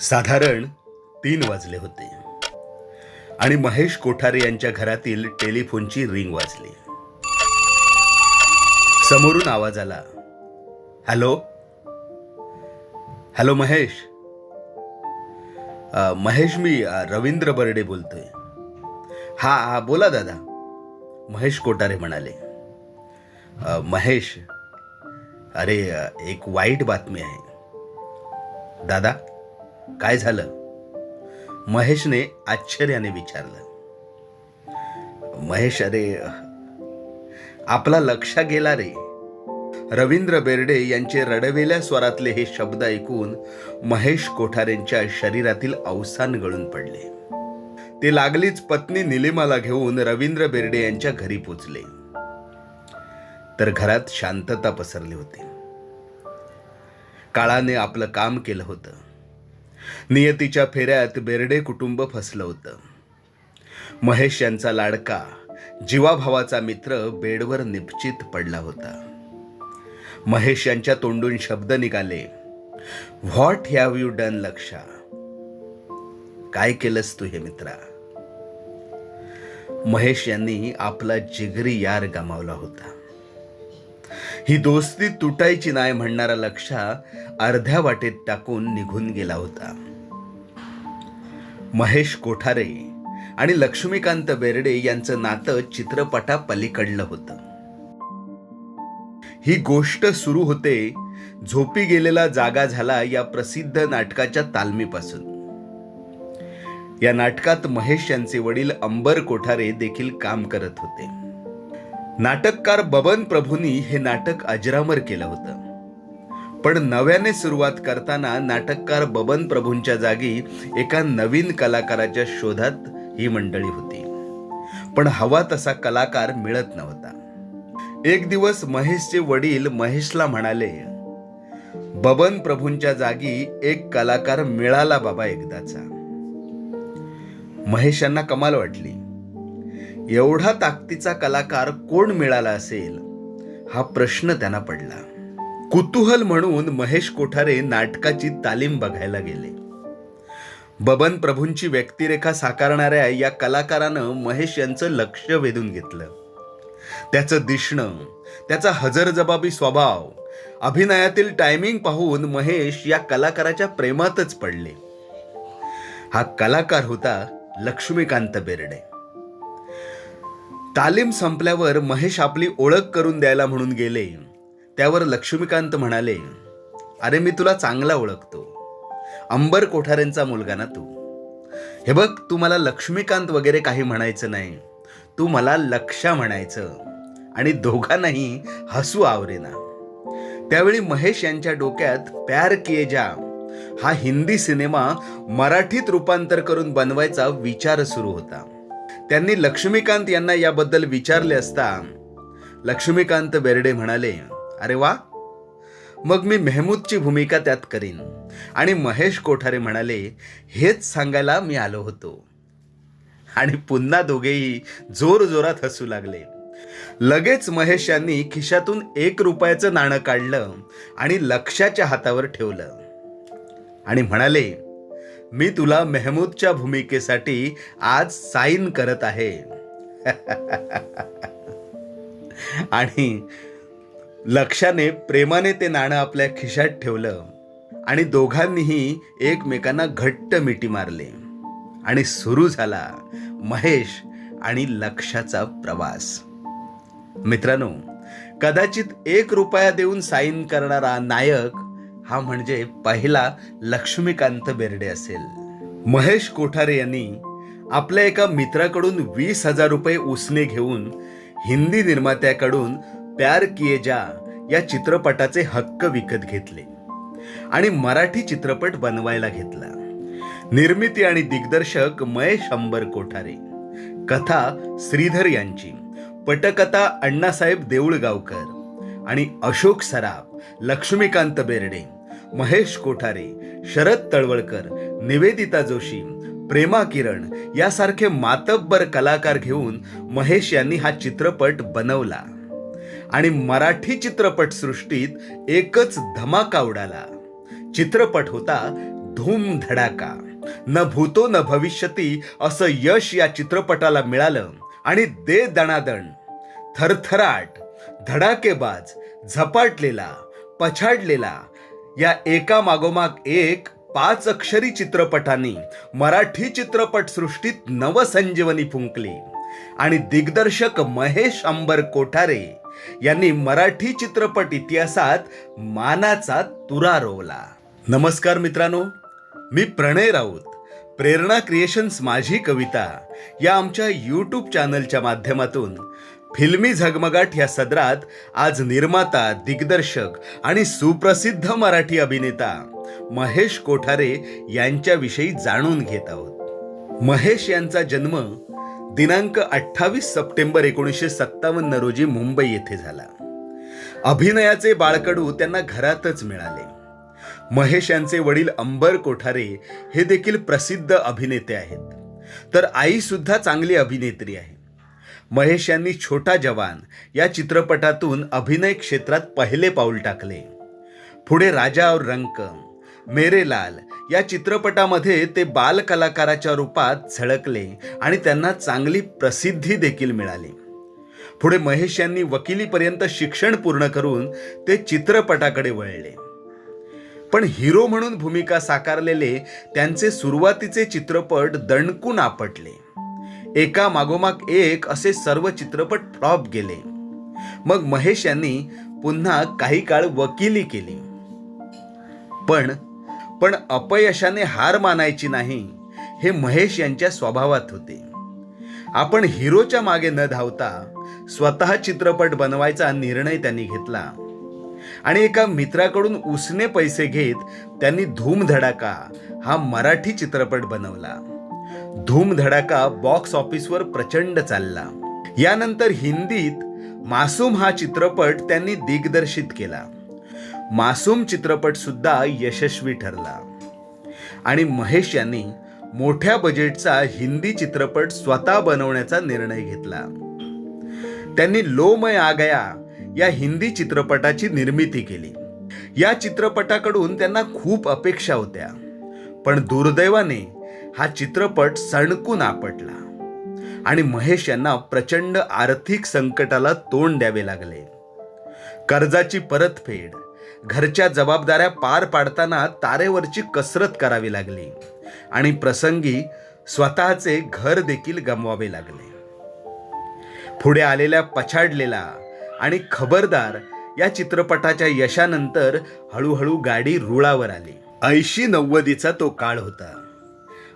साधारण तीन वाजले होते. आणि महेश कोठारे यांच्या घरातील टेलिफोनची रिंग वाजली. समोरून आवाज आला. हॅलो? हॅलो महेश? महेश मी रवींद्र बर्डे बोलतोय. हा हा बोला दादा. महेश कोठारे म्हणाले. महेश अरे एक वाईट बातमी आहे. दादा? काय झालं? महेशने आश्चर्याने विचारलं. महेश अरे आपला लक्ष गेला रे. रवींद्र बेर्डे यांचे रडवेल्या स्वरातले हे शब्द ऐकून महेश कोठारेंच्या शरीरातील अवसान गळून पडले. ते लागलीच पत्नी निलिमाला घेऊन रवींद्र बेर्डे यांच्या घरी पोचले. तर घरात शांतता पसरली होती. काळाने आपलं काम केलं होतं. नियतीच्या फेऱ्यात बेर्डे कुटुंब फसलं होतं. महेश यांचा लाडका जीवाभावाचा मित्र बेडवर निपचित पडला होता. महेश यांच्या तोंडून शब्द निघाले व्हॉट हॅव यू डन लक्षा? काय केलंस तू हे मित्रा? महेश यांनी आपला जिगरी यार गमावला होता. ही दोस्ती तुटायची नाही म्हणणारा लक्षा अर्ध्या वाटेत टाकून निघून गेला होता. महेश कोठारे आणि लक्ष्मीकांत बेर्डे यांचं नातं चित्रपटा पलीकडलं होतं. ही गोष्ट सुरू होते झोपी गेलेला जागा झाला या प्रसिद्ध नाटकाच्या तालमीपासून. या नाटकात महेश यांचे वडील अंबर कोठारे देखील काम करत होते. नाटककार बबन प्रभूंनी हे नाटक अजरामर केलं होतं. पण नव्याने सुरुवात करताना नाटककार बबन प्रभूंच्या जागी एका नवीन कलाकाराच्या शोधात ही मंडळी होती. पण हवा तसा कलाकार मिळत नव्हता. एक दिवस महेशचे वडील महेशला म्हणाले बबन प्रभूंच्या जागी एक कलाकार मिळाला बाबा एकदाचा. महेशांना कमाल वाटली. एवढा ताकदीचा कलाकार कोण मिळाला असेल? हा प्रश्न त्यांना पडला. कुतूहल म्हणून महेश कोठारे नाटकाची तालीम बघायला गेले. बबन प्रभूंची व्यक्तिरेखा साकारणाऱ्या या कलाकारानं महेश यांचं लक्ष वेधून घेतलं. त्याचं दिसणं त्याचा हजरजबाबी स्वभाव अभिनयातील टायमिंग पाहून महेश या कलाकाराच्या प्रेमातच पडले. हा कलाकार होता लक्ष्मीकांत बेर्डे. तालीम संपल्यावर महेश आपली ओळख करून द्यायला म्हणून गेले. त्यावर लक्ष्मीकांत म्हणाले अरे मी तुला चांगला ओळखतो. अंबर कोठारेंचा मुलगा ना तू. हे बघ तू मला लक्ष्मीकांत वगैरे काही म्हणायचं नाही. तू मला लक्षा म्हणायचं. आणि दोघांनाही हसू आवरेना त्यावेळी महेश यांच्या डोक्यात प्यार किए जा. हा हिंदी सिनेमा मराठीत रूपांतर करून बनवायचा विचार सुरू होता. त्यांनी लक्ष्मीकांत यांना याबद्दल विचारले असता लक्ष्मीकांत बेर्डे म्हणाले अरे वा. मग मी मेहमूदची भूमिका त्यात करीन. आणि महेश कोठारे म्हणाले हेच सांगायला मी आलो होतो. आणि पुन्हा दोघेही जोर जोरात हसू लागले. लगेच महेश यांनी खिशातून एक रुपयाचं नाणं काढलं आणि लक्षाच्या हातावर ठेवलं. आणि म्हणाले मी तुला मेहमूदच्या भूमिकेसाठी आज साईन करत आहे. आणि लक्षाने प्रेमाने ते नाणं आपल्या खिशात ठेवलं आणि दोघांनीही एकमेकांना घट्ट मिठी मारले. आणि सुरू झाला महेश आणि लक्षाचा प्रवास. मित्रांनो कदाचित एक रुपया देऊन साईन करणारा नायक हा म्हणजे पहिला लक्ष्मीकांत बेर्डे असेल. महेश कोठारे यांनी आपल्या एका मित्राकडून वीस हजार रुपये उसने घेऊन हिंदी निर्मात्याकडून प्यार किए जा या चित्रपटाचे हक्क विकत घेतले आणि मराठी चित्रपट बनवायला घेतला. निर्मिती आणि दिग्दर्शक महेश अंबर कोठारे कथा श्रीधर यांची पटकथा अण्णासाहेब देऊळगावकर आणि अशोक सराफ लक्ष्मीकांत बेर्डे. महेश कोठारे शरद तळवळकर निवेदिता जोशी प्रेमा किरण यासारखे मातब्बर कलाकार घेऊन महेश यांनी हा चित्रपट बनवला. आणि मराठी चित्रपट सृष्टीत एकच धमाका उडाला. चित्रपट होता धूम धडाका. न भूतो न भविष्यती असं यश या चित्रपटाला मिळालं आणि दे दणादण थरथराट धडाकेबाज झपाटलेला पछाडलेला या एका मागोमाग एक पाच अक्षरी चित्रपटांनी मराठी चित्रपटसृष्टीत नवसंजीवनी फुंकली. आणि दिग्दर्शक महेश अंबर कोठारे यांनी मराठी चित्रपट इतिहासात मानाचा तुरा रोवला. नमस्कार मित्रांनो मी प्रणय राऊत. प्रेरणा क्रिएशन्स माझी कविता या आमच्या यूट्यूब चॅनलच्या माध्यमातून फिल्मी झगमगाट या सदरात आज निर्माता दिग्दर्शक आणि सुप्रसिद्ध मराठी अभिनेता महेश कोठारे यांच्याविषयी जाणून घेत आहोत. महेश यांचा जन्म दिनांक अठ्ठावीस सप्टेंबर एकोणीसशे सत्तावन्न रोजी मुंबई येथे झाला. अभिनयाचे बाळकडू त्यांना घरातच मिळाले. महेश यांचे वडील अंबर कोठारे हे देखील प्रसिद्ध अभिनेते आहेत. तर आई सुद्धा चांगली अभिनेत्री आहे. महेश यांनी छोटा जवान या चित्रपटातून अभिनय क्षेत्रात पहिले पाऊल टाकले. पुढे राजा और रंक मेरे लाल या चित्रपटामध्ये ते बाल कलाकाराच्या रूपात झळकले आणि त्यांना चांगली प्रसिद्धी देखील मिळाली. पुढे महेश यांनी वकिलीपर्यंत शिक्षण पूर्ण करून ते चित्रपटाकडे वळले. पण हिरो म्हणून भूमिका साकारलेले त्यांचे सुरुवातीचे चित्रपट दणकून आपटले. एका मागोमाग एक असे सर्व चित्रपट फ्लॉप गेले. मग महेश यांनी पुन्हा काही काळ वकिली केली. पण पण अपयशाने हार मानायची नाही हे महेश यांच्या स्वभावात होते. आपण हिरोच्या मागे न धावता स्वतः चित्रपट बनवायचा निर्णय त्यांनी घेतला. आणि एका मित्राकडून उसने पैसे घेत त्यांनी धूमधडाका हा मराठी चित्रपट बनवला. धूमधडाका बॉक्स ऑफिसवर प्रचंड चालला. यानंतर हिंदीत मासूम हा चित्रपट त्यांनी दिग्दर्शित केला. मासूम चित्रपट सुद्धा यशस्वी ठरला. आणि महेश यांनी मोठ्या बजेटचा हिंदी चित्रपट स्वतः बनवण्याचा निर्णय घेतला. त्यांनी लोमय आ गया या हिंदी चित्रपटाची निर्मिती केली. या चित्रपटाकडून त्यांना खूप अपेक्षा होत्या. पण दुर्दैवाने हा चित्रपट सणकून आपटला. आणि महेश यांना प्रचंड आर्थिक संकटाला तोंड द्यावे लागले. कर्जाची परतफेड घरच्या जबाबदाऱ्या पार पाडताना तारेवरची कसरत करावी लागली. आणि प्रसंगी स्वतःचे घर देखील गमवावे लागले. पुढे आलेल्या पछाडलेला आणि खबरदार या चित्रपटाच्या यशानंतर हळूहळू गाडी रुळावर आली. ऐंशी नव्वदीचा तो काळ होता.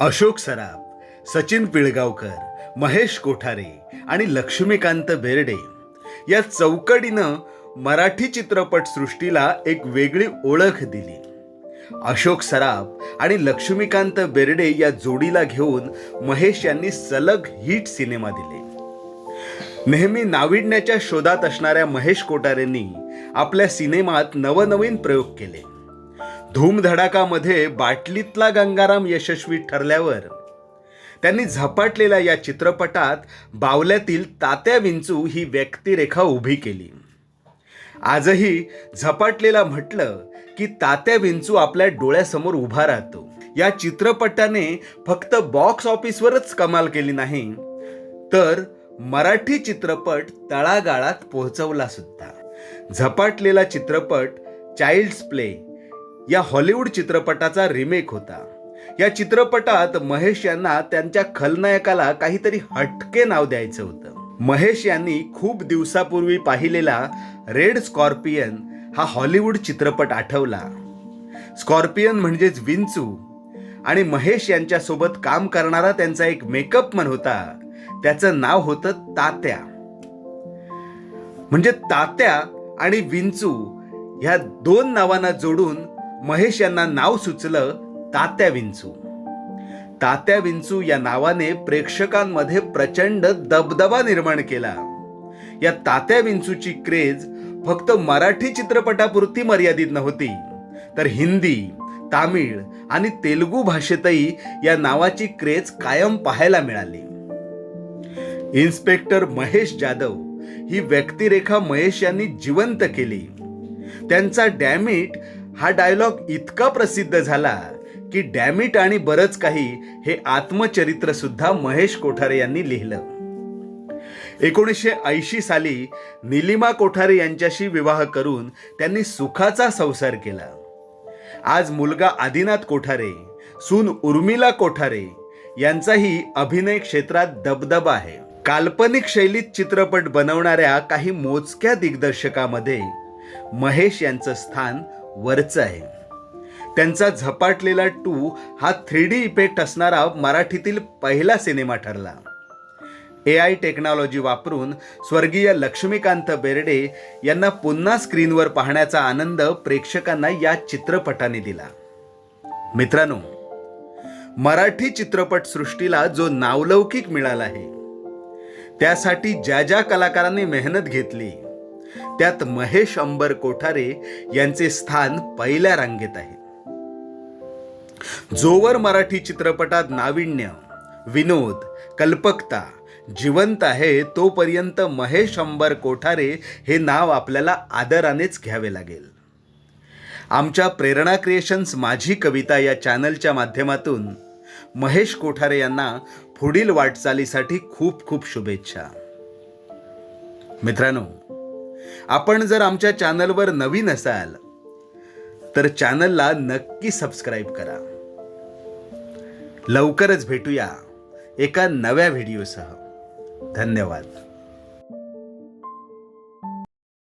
अशोक सराफ सचिन पिळगावकर महेश कोठारे आणि लक्ष्मीकांत बेर्डे या चौकडीनं मराठी चित्रपटसृष्टीला एक वेगळी ओळख दिली. अशोक सराफ आणि लक्ष्मीकांत बेर्डे या जोडीला घेऊन महेश यांनी सलग हिट सिनेमा दिले. नेहमी नाविडण्याच्या शोधात असणाऱ्या महेश कोठारेंनी आपल्या सिनेमात नवनवीन प्रयोग केले. धूमधडाकामध्ये बाटलीतला गंगाराम यशस्वी ठरल्यावर त्यांनी झपाटलेल्या या चित्रपटात बावल्यातील तात्या विंचू ही व्यक्तिरेखा उभी केली. आजही झपाटलेला म्हटलं की तात्या विंचू आपल्या डोळ्यासमोर उभा राहतो. या चित्रपटाने फक्त बॉक्स ऑफिसवरच कमाल केली नाही तर मराठी चित्रपट तळागाळात पोहोचवला सुद्धा. झपाटलेला चित्रपट चाइल्ड्स प्ले या हॉलिवूड चित्रपटाचा रिमेक होता. या चित्रपटात महेश यांना त्यांच्या खलनायकाला काहीतरी हटके नाव द्यायचं होतं. महेश यांनी खूप दिवसापूर्वी पाहिलेला रेड स्कॉर्पियन हा हॉलिवूड चित्रपट आठवला. स्कॉर्पियन म्हणजेच विंचू. आणि महेश यांच्यासोबत काम करणारा त्यांचा एक मेकअप मन होता. त्याचं नाव होतं तात्या. म्हणजे तात्या आणि विंचू ह्या दोन नावांना जोडून महेश यांना नाव सुचलं तात्या विंचू. तात्या विंचू या नावाने प्रेक्षकांमध्ये प्रचंड दबदबा निर्माण केला. या तात्या विंचूची क्रेज फक्त मराठी चित्रपटापुरती मर्यादित नव्हती तर हिंदी तामिळ आणि तेलुगू भाषेतही या नावाची क्रेज कायम पाहायला मिळाली. इन्स्पेक्टर महेश जाधव ही व्यक्तिरेखा महेश यांनी जिवंत केली. त्यांचा डॅमिट हा डायलॉग इतका प्रसिद्ध झाला की डॅमिट आणि बरंच काही हे आत्मचरित्र सुद्धा महेश कोठारे यांनी लिहिलं. एकोणीसशे ऐंशी साली निलिमा कोठारे यांच्याशी विवाह करून त्यांनी सुखाचा संसार केला. आज मुलगा आदिनाथ कोठारे सून उर्मिला कोठारे यांचाही अभिनय क्षेत्रात दबदबा आहे. काल्पनिक शैलीत चित्रपट बनवणाऱ्या काही मोजक्या दिग्दर्शकामध्ये महेश यांचं स्थान वरचं आहे. त्यांचा झपाटलेला टू हा थ्री डी इफेक्ट असणारा मराठीतील पहिला सिनेमा ठरला. ए आय टेक्नॉलॉजी वापरून स्वर्गीय लक्ष्मीकांत बेर्डे यांना पुन्हा स्क्रीनवर पाहण्याचा आनंद प्रेक्षकांना या चित्रपटाने दिला. मित्रांनो मराठी चित्रपटसृष्टीला जो नावलौकिक मिळाला आहे त्यासाठी ज्या ज्या कलाकारांनी मेहनत घेतली त्यात महेश अंबर कोठारे यांचे स्थान पहिल्या रांगेत आहे. जोवर मराठी चित्रपटात नाविन्य विनोद कल्पकता जिवंत आहे तोपर्यंत महेश अंबर कोठारे हे नाव आपल्याला आदरानेच घ्यावे लागेल. आमच्या प्रेरणा क्रिएशन्स माझी कविता या चॅनलच्या माध्यमातून महेश कोठारे यांना पुढील वाटचालीसाठी खूप खूप शुभेच्छा. मित्रांनो आपण जर आमच्या चॅनलवर नवीन असाल तर चॅनलला नक्की सबस्क्राईब करा. लवकरच भेटूया एका नव्या व्हिडिओसह. धन्यवाद.